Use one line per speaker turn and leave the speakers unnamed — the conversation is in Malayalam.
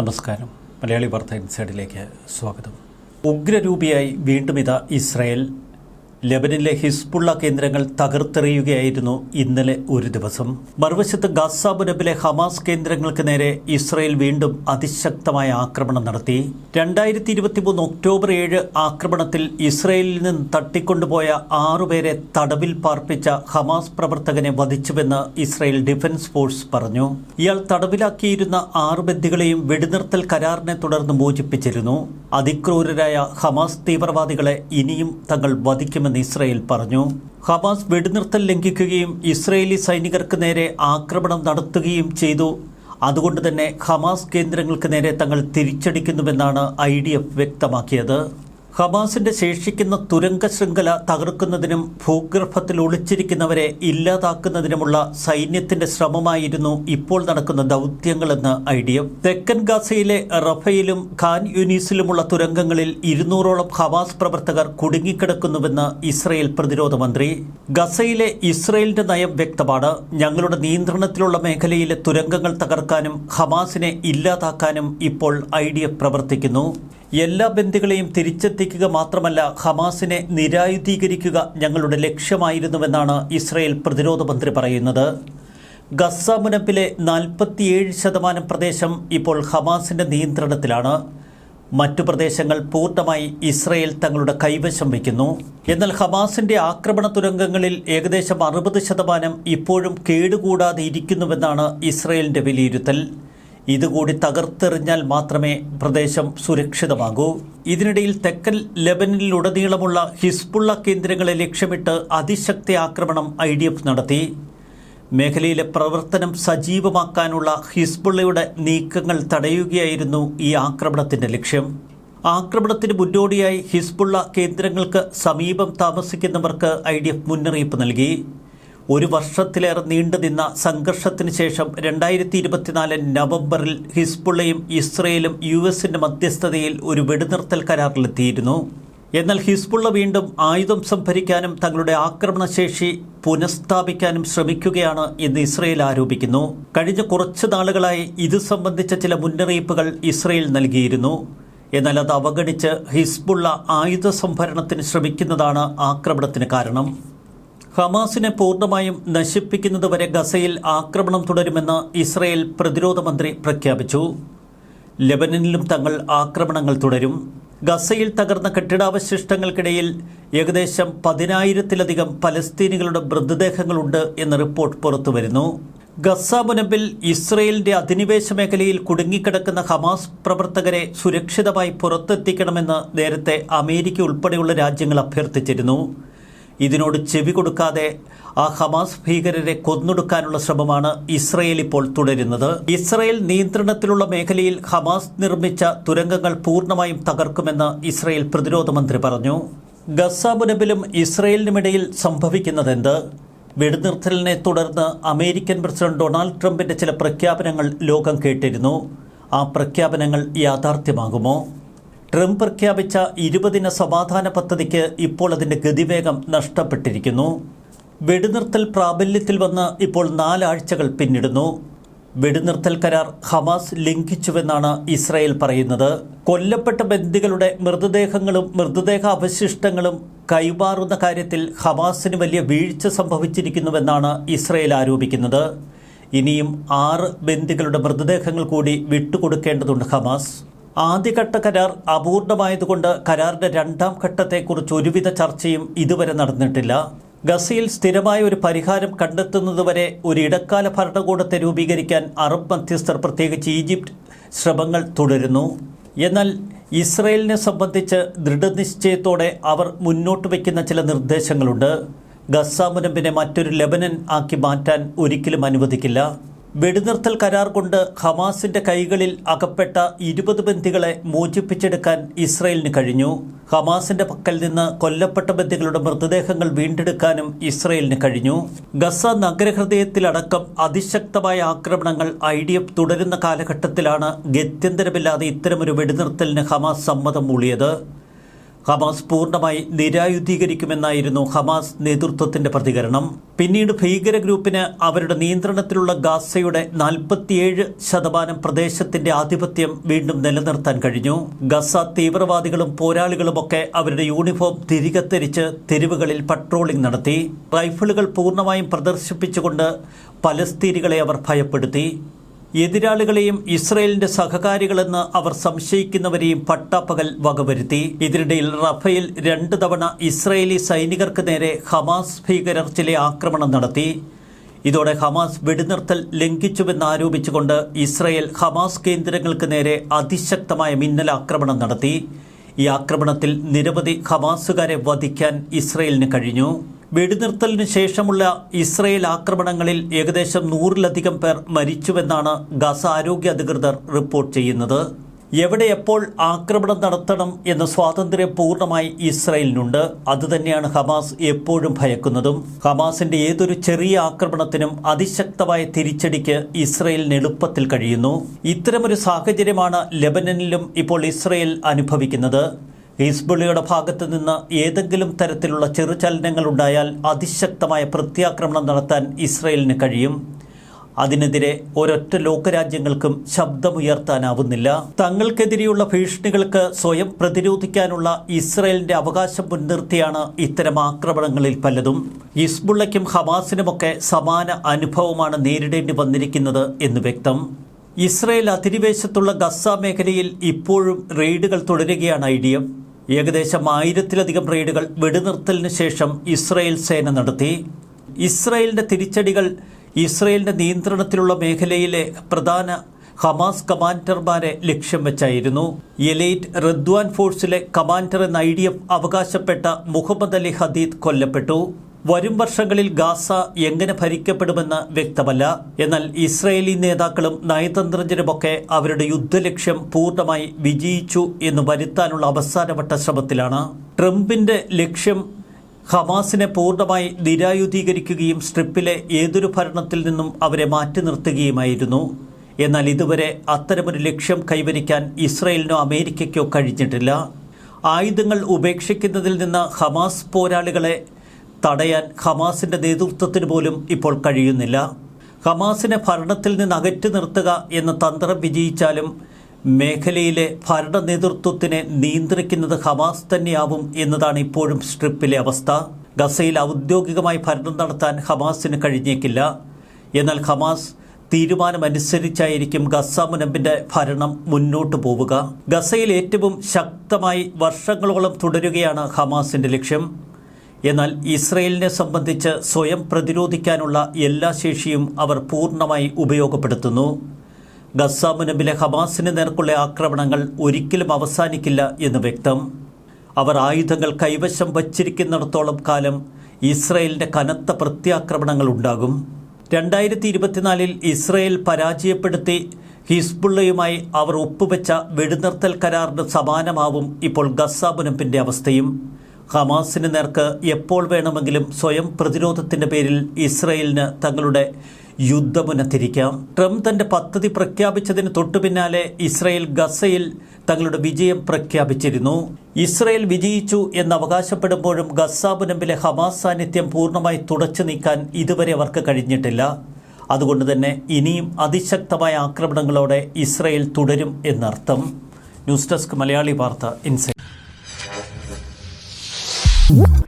നമസ്കാരം. മലയാളി വാർത്ത ഇൻസൈഡിലേക്ക് സ്വാഗതം. ഉഗ്രരൂപിയായി വീണ്ടും ഇതാ ഇസ്രായേൽ ലെബനിലെ ഹിസ്ബുള്ള കേന്ദ്രങ്ങൾ തകർത്തെറിയുകയായിരുന്നു ഇന്നലെ ഒരു ദിവസം. മറുവശത്ത് ഗസ മുനബിലെ ഹമാസ് കേന്ദ്രങ്ങൾക്ക് നേരെ ഇസ്രയേൽ വീണ്ടും അതിശക്തമായ ആക്രമണം നടത്തി. രണ്ടായിരത്തി ഇരുപത്തിമൂന്ന് ഒക്ടോബർ ഏഴ് ആക്രമണത്തിൽ ഇസ്രയേലിൽ നിന്ന് തട്ടിക്കൊണ്ടുപോയ ആറുപേരെ തടവിൽ പാർപ്പിച്ച ഹമാസ് പ്രവർത്തകനെ വധിച്ചുവെന്ന് ഇസ്രയേൽ ഡിഫൻസ് ഫോഴ്സ് പറഞ്ഞു. ഇയാൾ തടവിലാക്കിയിരുന്ന ആറു ബന്ധികളെയും വെടിനിർത്തൽ കരാറിനെ തുടർന്ന് മോചിപ്പിച്ചിരുന്നു. അതിക്രൂരരായ ഹമാസ് തീവ്രവാദികളെ ഇനിയും തങ്ങൾ വധിക്കുമെന്ന് ഇസ്രായേൽ പറഞ്ഞു. ഹമാസ് വെടിനിർത്തൽ ലംഘിക്കുകയും ഇസ്രയേലി സൈനികർക്ക് നേരെ ആക്രമണം നടത്തുകയും ചെയ്തു. അതുകൊണ്ട് തന്നെ ഹമാസ് കേന്ദ്രങ്ങൾക്ക് നേരെ തങ്ങൾ തിരിച്ചടിക്കുന്നുവെന്നാണ് ഐ വ്യക്തമാക്കിയത്. ഹമാസിന്റെ ശേഷിക്കുന്ന തുരങ്ക ശൃംഖല തകർക്കുന്നതിനും ഭൂഗർഭത്തിൽ ഒളിച്ചിരിക്കുന്നവരെ ഇല്ലാതാക്കുന്നതിനുമുള്ള സൈന്യത്തിന്റെ ശ്രമമായിരുന്നു ഇപ്പോൾ നടക്കുന്ന ദൗത്യങ്ങളെന്ന് ഐ ഡി എഫ്. തെക്കൻ ഗാസയിലെ റഫയിലും ഖാൻ യൂനീസിലുമുള്ള തുരങ്കങ്ങളിൽ ഇരുന്നൂറോളം ഹമാസ് പ്രവർത്തകർ കുടുങ്ങിക്കിടക്കുന്നുവെന്ന് ഇസ്രയേൽ പ്രതിരോധ മന്ത്രി. ഗസയിലെ ഇസ്രയേലിന്റെ നയം വ്യക്തമാണ്. ഞങ്ങളുടെ നിയന്ത്രണത്തിലുള്ള മേഖലയിലെ തുരങ്കങ്ങൾ തകർക്കാനും ഹമാസിനെ ഇല്ലാതാക്കാനും ഇപ്പോൾ ഐ പ്രവർത്തിക്കുന്നു. എല്ലാ ബന്ദികളെയും തിരിച്ചെത്തിക്കുക മാത്രമല്ല ഹമാസിനെ നിരായുധീകരിക്കുക ഞങ്ങളുടെ ലക്ഷ്യമായിരുന്നുവെന്നാണ് ഇസ്രയേൽ പ്രതിരോധ മന്ത്രി പറയുന്നത്. ഗസ മുനപ്പിലെ നാൽപ്പത്തിയേഴ് ശതമാനം പ്രദേശം ഇപ്പോൾ ഹമാസിന്റെ നിയന്ത്രണത്തിലാണ്. മറ്റു പ്രദേശങ്ങൾ പൂർണമായി ഇസ്രയേൽ തങ്ങളുടെ കൈവശം വയ്ക്കുന്നു. എന്നാൽ ഹമാസിന്റെ ആക്രമണ തുരങ്കങ്ങളിൽ ഏകദേശം അറുപത് ശതമാനം ഇപ്പോഴും കേടുകൂടാതെ ഇരിക്കുന്നുവെന്നാണ് ഇസ്രയേലിന്റെ വിലയിരുത്തൽ. ഇതുകൂടി തകർത്തെറിഞ്ഞാൽ മാത്രമേ പ്രദേശം സുരക്ഷിതമാകൂ. ഇതിനിടയിൽ തെക്കൻ ലെബനിലുടനീളമുള്ള ഹിസ്ബുള്ള കേന്ദ്രങ്ങളെ ലക്ഷ്യമിട്ട് അതിശക്തി ആക്രമണം ഐ നടത്തി. മേഖലയിലെ പ്രവർത്തനം സജീവമാക്കാനുള്ള ഹിസ്ബുള്ളയുടെ നീക്കങ്ങൾ തടയുകയായിരുന്നു ഈ ആക്രമണത്തിന്റെ ലക്ഷ്യം. ആക്രമണത്തിന് മുന്നോടിയായി ഹിസ്ബുള്ള കേന്ദ്രങ്ങൾക്ക് സമീപം താമസിക്കുന്നവർക്ക് ഐ മുന്നറിയിപ്പ് നൽകി. ഒരു വർഷത്തിലേറെ നീണ്ടുനിന്ന സംഘർഷത്തിന് ശേഷം രണ്ടായിരത്തി ഇരുപത്തിനാല് നവംബറിൽ ഹിസ്ബുള്ളയും ഇസ്രയേലും യു എസിന്റെ മധ്യസ്ഥതയിൽ ഒരു വെടിനിർത്തൽ കരാറിലെത്തിയിരുന്നു. എന്നാൽ ഹിസ്ബുള്ള വീണ്ടും ആയുധം സംഭരിക്കാനും തങ്ങളുടെ ആക്രമണശേഷി പുനഃസ്ഥാപിക്കാനും ശ്രമിക്കുകയാണ് എന്ന് ഇസ്രയേൽ ആരോപിക്കുന്നു. കഴിഞ്ഞ കുറച്ച് നാളുകളായി ഇത് സംബന്ധിച്ച ചില മുന്നറിയിപ്പുകൾ ഇസ്രയേൽ നൽകിയിരുന്നു. എന്നാൽ അത് അവഗണിച്ച് ഹിസ്ബുള്ള ആയുധ സംഭരണത്തിന് ശ്രമിക്കുന്നതാണ് ആക്രമണത്തിന് കാരണം. ഹമാസിനെ പൂർണമായും നശിപ്പിക്കുന്നതുവരെ ഗസയിൽ ആക്രമണം തുടരുമെന്ന് ഇസ്രയേൽ പ്രതിരോധ മന്ത്രി പ്രഖ്യാപിച്ചു. ലെബനനിലും തങ്ങൾ ആക്രമണങ്ങൾ തുടരും. ഗസയിൽ തകർന്ന കെട്ടിടാവശിഷ്ടങ്ങൾക്കിടയിൽ ഏകദേശം പതിനായിരത്തിലധികം പലസ്തീനികളുടെ മൃതദേഹങ്ങളുണ്ട് എന്ന റിപ്പോർട്ട് പുറത്തുവരുന്നു. ഗസ മുനമ്പിൽ ഇസ്രയേലിന്റെ അധിനിവേശ മേഖലയിൽ കുടുങ്ങിക്കിടക്കുന്ന ഹമാസ് പ്രവർത്തകരെ സുരക്ഷിതമായി പുറത്തെത്തിക്കണമെന്ന് നേരത്തെ അമേരിക്ക ഉൾപ്പെടെയുള്ള രാജ്യങ്ങൾ അഭ്യർത്ഥിച്ചിരുന്നു. ഇതിനോട് ചെവി കൊടുക്കാതെ ആ ഹമാസ് ഭീകരരെ കൊന്നൊടുക്കാനുള്ള ശ്രമമാണ് ഇസ്രയേൽ ഇപ്പോൾ തുടരുന്നത്. ഇസ്രയേൽ നിയന്ത്രണത്തിലുള്ള മേഖലയിൽ ഹമാസ് നിർമ്മിച്ച തുരങ്കങ്ങൾ പൂർണമായും തകർക്കുമെന്ന് ഇസ്രയേൽ പ്രതിരോധ മന്ത്രി പറഞ്ഞു. ഗസ മുനബിലും ഇസ്രയേലിനുമിടയിൽ സംഭവിക്കുന്നതെന്ത്? വെടിനിർത്തലിനെ തുടർന്ന് അമേരിക്കൻ പ്രസിഡന്റ് ഡൊണാൾഡ് ട്രംപിന്റെ ചില പ്രഖ്യാപനങ്ങൾ ലോകം കേട്ടിരുന്നു. ആ പ്രഖ്യാപനങ്ങൾ യാഥാർത്ഥ്യമാകുമോ? ട്രംപ് പ്രഖ്യാപിച്ച ഇരുപതിന സമാധാന പദ്ധതിക്ക് ഇപ്പോൾ അതിന്റെ ഗതിവേഗം നഷ്ടപ്പെട്ടിരിക്കുന്നു. വെടിനിർത്തൽ പ്രാബല്യത്തിൽ വന്ന് ഇപ്പോൾ നാലാഴ്ചകൾ പിന്നിടുന്നു. വെടിനിർത്തൽ കരാർ ഹമാസ് ലംഘിച്ചുവെന്നാണ് ഇസ്രായേൽ പറയുന്നത്. കൊല്ലപ്പെട്ട ബന്ദികളുടെ മൃതദേഹങ്ങളും മൃതദേഹ അവശിഷ്ടങ്ങളും കൈമാറുന്ന കാര്യത്തിൽ ഹമാസിന് വലിയ വീഴ്ച സംഭവിച്ചിരിക്കുന്നുവെന്നാണ് ഇസ്രായേൽ ആരോപിക്കുന്നത്. ഇനിയും ആറ് ബന്ദികളുടെ മൃതദേഹങ്ങൾ കൂടി വിട്ടുകൊടുക്കേണ്ടതുണ്ട് ഹമാസ്. ആദ്യഘട്ട കരാർ അപൂർണമായതുകൊണ്ട് കരാറിന്റെ രണ്ടാം ഘട്ടത്തെക്കുറിച്ച് ഒരുവിധ ചർച്ചയും ഇതുവരെ നടന്നിട്ടില്ല. ഗസയിൽ സ്ഥിരമായ ഒരു പരിഹാരം കണ്ടെത്തുന്നതുവരെ ഒരു ഇടക്കാല ഭരണകൂടത്തെ രൂപീകരിക്കാൻ അറബ് മധ്യസ്ഥർ പ്രത്യേകിച്ച് ഈജിപ്ത് ശ്രമങ്ങൾ തുടരുന്നു. എന്നാൽ ഇസ്രയേലിനെ സംബന്ധിച്ച് ദൃഢനിശ്ചയത്തോടെ അവർ മുന്നോട്ട് വയ്ക്കുന്ന ചില നിർദ്ദേശങ്ങളുണ്ട്. ഗസ മുനമ്പിനെ മറ്റൊരു ലെബനൻ ആക്കി മാറ്റാൻ ഒരിക്കലും അനുവദിക്കില്ല. വെടിനിർത്തൽ കരാർ കൊണ്ട് ഹമാസിന്റെ കൈകളിൽ അകപ്പെട്ട ഇരുപത് ബന്ദികളെ മോചിപ്പിച്ചെടുക്കാൻ ഇസ്രയേലിന് കഴിഞ്ഞു. ഹമാസിന്റെ പക്കൽ നിന്ന് കൊല്ലപ്പെട്ട ബന്ദികളുടെ മൃതദേഹങ്ങൾ വീണ്ടെടുക്കാനും ഇസ്രയേലിന് കഴിഞ്ഞു. ഗസ നഗരഹൃദയത്തിലടക്കം അതിശക്തമായ ആക്രമണങ്ങൾ ഐ ഡി എഫ് തുടരുന്ന കാലഘട്ടത്തിലാണ് ഗത്യന്തരമില്ലാതെ ഇത്തരമൊരു വെടിനിർത്തലിന് ഹമാസ് സമ്മതം മൂളിയത്. ഹമാസ് പൂർണമായി നിരായുധീകരിക്കുമെന്നായിരുന്നു ഹമാസ് നേതൃത്വത്തിന്റെ പ്രതികരണം. പിന്നീട് ഭീകര ഗ്രൂപ്പിന് അവരുടെ നിയന്ത്രണത്തിലുള്ള ഗാസയുടെ നാൽപ്പത്തിയേഴ് ശതമാനം പ്രദേശത്തിന്റെ ആധിപത്യം വീണ്ടും നിലനിർത്താൻ കഴിഞ്ഞു. ഗസ തീവ്രവാദികളും പോരാളികളുമൊക്കെ അവരുടെ യൂണിഫോം തിരികെ ധരിച്ച് തെരുവുകളിൽ പട്രോളിംഗ് നടത്തി. റൈഫിളുകൾ പൂർണമായും പ്രദർശിപ്പിച്ചുകൊണ്ട് പലസ്തീനികളെ അവർ ഭയപ്പെടുത്തി. എതിരാളികളെയും ഇസ്രയേലിന്റെ സഹകാരികളെന്ന് അവർ സംശയിക്കുന്നവരെയും പട്ടാപ്പകൽ വകവരുത്തി. ഇതിനിടയിൽ റഫേൽ രണ്ട് തവണ ഇസ്രയേലി സൈനികർക്ക് നേരെ ഹമാസ് ഭീകരർ ചില ആക്രമണം നടത്തി. ഇതോടെ ഹമാസ് വെടിനിർത്തൽ ലംഘിച്ചുവെന്നാരോപിച്ചുകൊണ്ട് ഇസ്രയേൽ ഹമാസ് കേന്ദ്രങ്ങൾക്ക് നേരെ അതിശക്തമായ മിന്നലാക്രമണം നടത്തി. ഈ ആക്രമണത്തിൽ നിരവധി ഹമാസുകാരെ വധിക്കാൻ ഇസ്രയേലിന് കഴിഞ്ഞു. വെടിനിർത്തലിന് ശേഷമുള്ള ഇസ്രയേൽ ആക്രമണങ്ങളിൽ ഏകദേശം നൂറിലധികം പേർ മരിച്ചുവെന്നാണ് ഗസ ആരോഗ്യ അധികൃതർ റിപ്പോർട്ട് ചെയ്യുന്നത്. എവിടെ എപ്പോൾ ആക്രമണം നടത്തണം എന്ന സ്വാതന്ത്ര്യം പൂർണമായി ഇസ്രയേലിനുണ്ട്. അതുതന്നെയാണ് ഹമാസ് എപ്പോഴും ഭയക്കുന്നതും. ഹമാസിന്റെ ഏതൊരു ചെറിയ ആക്രമണത്തിനും അതിശക്തമായ തിരിച്ചടിക്ക് ഇസ്രയേലിന് എളുപ്പത്തിൽ കഴിയുന്നു. ഇത്തരമൊരു സാഹചര്യമാണ് ലെബനനിലും ഇപ്പോൾ ഇസ്രയേൽ അനുഭവിക്കുന്നത്. ഹിസ്ബുള്ളിയുടെ ഭാഗത്ത് നിന്ന് ഏതെങ്കിലും തരത്തിലുള്ള ചെറുചലനങ്ങൾ ഉണ്ടായാൽ അതിശക്തമായ പ്രത്യാക്രമണം നടത്താൻ ഇസ്രയേലിന് കഴിയും. അതിനെതിരെ ഒരൊറ്റ ലോകരാജ്യങ്ങൾക്കും ശബ്ദമുയർത്താനാവുന്നില്ല. തങ്ങൾക്കെതിരെയുള്ള ഭീഷണികൾക്ക് സ്വയം പ്രതിരോധിക്കാനുള്ള ഇസ്രയേലിന്റെ അവകാശം മുൻനിർത്തിയാണ് ഇത്തരം ആക്രമണങ്ങളിൽ പലതും. ഇസ്ബുള്ളയ്ക്കും ഹമാസിനുമൊക്കെ സമാന അനുഭവമാണ് നേരിടേണ്ടി വന്നിരിക്കുന്നത് എന്ന് വ്യക്തം. ഇസ്രയേൽ അധിനിവേശത്തുള്ള ഗസ മേഖലയിൽ ഇപ്പോഴും റെയ്ഡുകൾ തുടരുകയാണ് ഐ ഏകദേശം ആയിരത്തിലധികം റെയ്ഡുകൾ വെടിനിർത്തലിന് ശേഷം ഇസ്രയേൽ സേന നടത്തി. ഇസ്രായേലിന്റെ തിരിച്ചടികൾ ഇസ്രായേലിന്റെ നിയന്ത്രണത്തിലുള്ള മേഖലയിലെ പ്രധാന ഹമാസ് കമാൻഡർമാരെ ലക്ഷ്യം വെച്ചായിരുന്നു. എലൈറ്റ് റദ്വാൻ ഫോഴ്സിലെ കമാൻഡർ എന്ന ഐ ഡി എഫ് അവകാശപ്പെട്ട മുഹമ്മദ് അലി ഹദീദ് കൊല്ലപ്പെട്ടു. വരും വർഷങ്ങളിൽ ഗാസ എങ്ങനെ ഭരിക്കപ്പെടുമെന്ന് വ്യക്തമല്ല. എന്നാൽ ഇസ്രയേലി നേതാക്കളും നയതന്ത്രജ്ഞരുമൊക്കെ അവരുടെ യുദ്ധലക്ഷ്യം പൂർണമായി വിജയിച്ചു എന്ന് വരുത്താനുള്ള അവസാനവട്ട ശ്രമത്തിലാണ്. ട്രംപിന്റെ ലക്ഷ്യം ഹമാസിനെ പൂർണമായി നിരായുധീകരിക്കുകയും സ്ട്രിപ്പിലെ ഏതൊരു ഭരണത്തിൽ നിന്നും അവരെ മാറ്റി നിർത്തുകയുമായിരുന്നു. എന്നാൽ ഇതുവരെ അത്തരമൊരു ലക്ഷ്യം കൈവരിക്കാൻ ഇസ്രയേലിനോ അമേരിക്കയ്ക്കോ കഴിഞ്ഞിട്ടില്ല. ആയുധങ്ങൾ ഉപേക്ഷിക്കുന്നതിൽ നിന്ന് ഹമാസ് പോരാളികളെ തടയാൻ ഹമാസിന്റെ നേതൃത്വത്തിന് പോലും ഇപ്പോൾ കഴിയുന്നില്ല. ഹമാസിനെ ഭരണത്തിൽ നിന്ന് അകറ്റി നിർത്തുക എന്ന തന്ത്രം വിജയിച്ചാലും മേഖലയിലെ ഭരണ നേതൃത്വത്തിനെ നിയന്ത്രിക്കുന്നത് ഹമാസ് തന്നെയാവും എന്നതാണ് ഇപ്പോഴും സ്ട്രിപ്പിലെ അവസ്ഥ. ഗസയിൽ ഔദ്യോഗികമായി ഭരണം നടത്താൻ ഹമാസിന് കഴിഞ്ഞേക്കില്ല. എന്നാൽ ഹമാസ് തീരുമാനമനുസരിച്ചായിരിക്കും ഗസ മുനമ്പിന്റെ ഭരണം മുന്നോട്ടു പോവുക. ഗസയിൽ ഏറ്റവും ശക്തമായി വർഷങ്ങളോളം തുടരുകയാണ് ഹമാസിന്റെ ലക്ഷ്യം. എന്നാൽ ഇസ്രയേലിനെ സംബന്ധിച്ച് സ്വയം പ്രതിരോധിക്കാനുള്ള എല്ലാ ശേഷിയും അവർ പൂർണമായി ഉപയോഗപ്പെടുത്തുന്നു. ഗസ മുനമ്പിലെ ഹമാസിന് നേർക്കുള്ള ആക്രമണങ്ങൾ ഒരിക്കലും അവസാനിക്കില്ല എന്ന് വ്യക്തം. അവർ ആയുധങ്ങൾ കൈവശം വച്ചിരിക്കുന്നിടത്തോളം കാലം ഇസ്രയേലിന്റെ കനത്ത പ്രത്യാക്രമണങ്ങൾ ഉണ്ടാകും. രണ്ടായിരത്തി ഇരുപത്തിനാലിൽ ഇസ്രയേൽ പരാജയപ്പെടുത്തി ഹിസ്ബുള്ളയുമായി അവർ ഒപ്പുവെച്ച വെടിനിർത്തൽ കരാറിന് സമാനമാവും ഇപ്പോൾ ഗസ അവസ്ഥയും. ഹമാസിന് നേർക്ക് എപ്പോൾ വേണമെങ്കിലും സ്വയം പ്രതിരോധത്തിന്റെ പേരിൽ ഇസ്രയേലിന് തങ്ങളുടെ യുദ്ധമുന തിരിക്കാം ട്രംപ് തന്റെ പദ്ധതി പ്രഖ്യാപിച്ചതിന് തൊട്ടു പിന്നാലെ ഇസ്രയേൽ ഗസയിൽ തങ്ങളുടെ വിജയം പ്രഖ്യാപിച്ചിരുന്നു. ഇസ്രയേൽ വിജയിച്ചു എന്ന് അവകാശപ്പെടുമ്പോഴും ഗസ മുനമ്പിലെ ഹമാസ് സാന്നിധ്യം പൂർണമായി തുടച്ചു നീക്കാൻ ഇതുവരെ അവർക്ക് കഴിഞ്ഞിട്ടില്ല. അതുകൊണ്ട് തന്നെ ഇനിയും അതിശക്തമായ ആക്രമണങ്ങളോടെ ഇസ്രയേൽ തുടരും എന്നർത്ഥം. ന്യൂസ് ഡെസ്ക് മലയാളി വാർത്ത ഇൻസൈറ്റ് Woo!